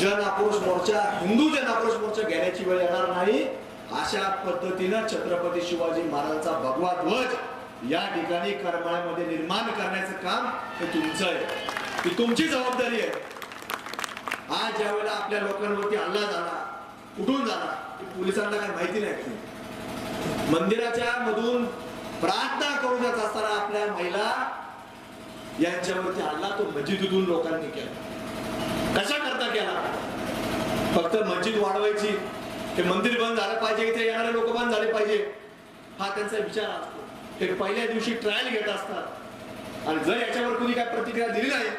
जन आक्रोश मोर्चा हिंदू जन आक्रोश मोर्चा घेण्याची वेळ येणार नाही. अशा पद्धतीनं छत्रपती शिवाजी महाराजांचा भगवा ध्वज या ठिकाणी करमाळ्यामध्ये निर्माण करण्याचं काम हे तुमचं आहे. ही तुमची जबाबदारी आहे. आज ज्या वेळेला आपल्या लोकांवरती हल्ला झाला कुठून झाला पोलिसांना काही माहिती नाही मंदिराच्या मधून प्रार्थना करून जात असताना आपल्या महिला यांच्यावरती हल्ला तो मजिदून लोकांनी केला. कशा फक्त मस्जिद वाढवायची ते मंदिर बंद झालं पाहिजे इथे येणारे लोक बंद झाले पाहिजे. हा त्यांचा विचार असतो. ते पहिल्या दिवशी ट्रायल घेत असतात. आणि जर याच्यावर कुणी काय प्रतिक्रिया दिली नाही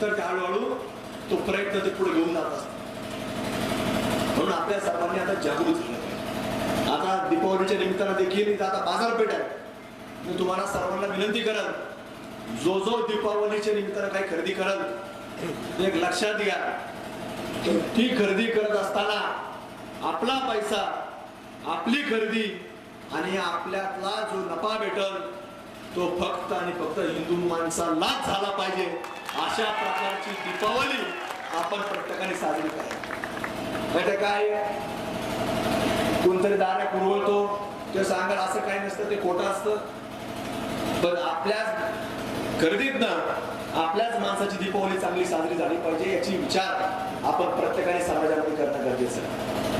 तर ते हळूहळू तो प्रयत्न ते पुढे घेऊन जात असतो म्हणून आपल्या सर्वांनी आता जागृत झालं पाहिजे. आता दीपावलीच्या निमित्तानं देखील इथं आता बाजारपेठ आहे. मी तुम्हाला सर्वांना विनंती करत जो जो दीपावलीच्या निमित्तानं काही खरेदी करत एक लक्षात घ्या. ती खरेदी करत असताना आपला पैसा आपली खरेदी आणि आपल्यातला जो नफा भेटल तो फक्त आणि फक्त हिंदू माणसालाच झाला पाहिजे. अशा प्रकारची दीपावली आपण प्रत्येकाने साजरी करायची काय? कोणतरी दारा पुरवतो ते सांगाल असं काही नसतं ते खोटं असतं. पण आपल्या खरेदीत ना आपल्याच माणसाची दीपावली चांगली साजरी झाली पाहिजे याची विचार आपण प्रत्येकाने समाजामध्ये करणं गरजेचं आहे.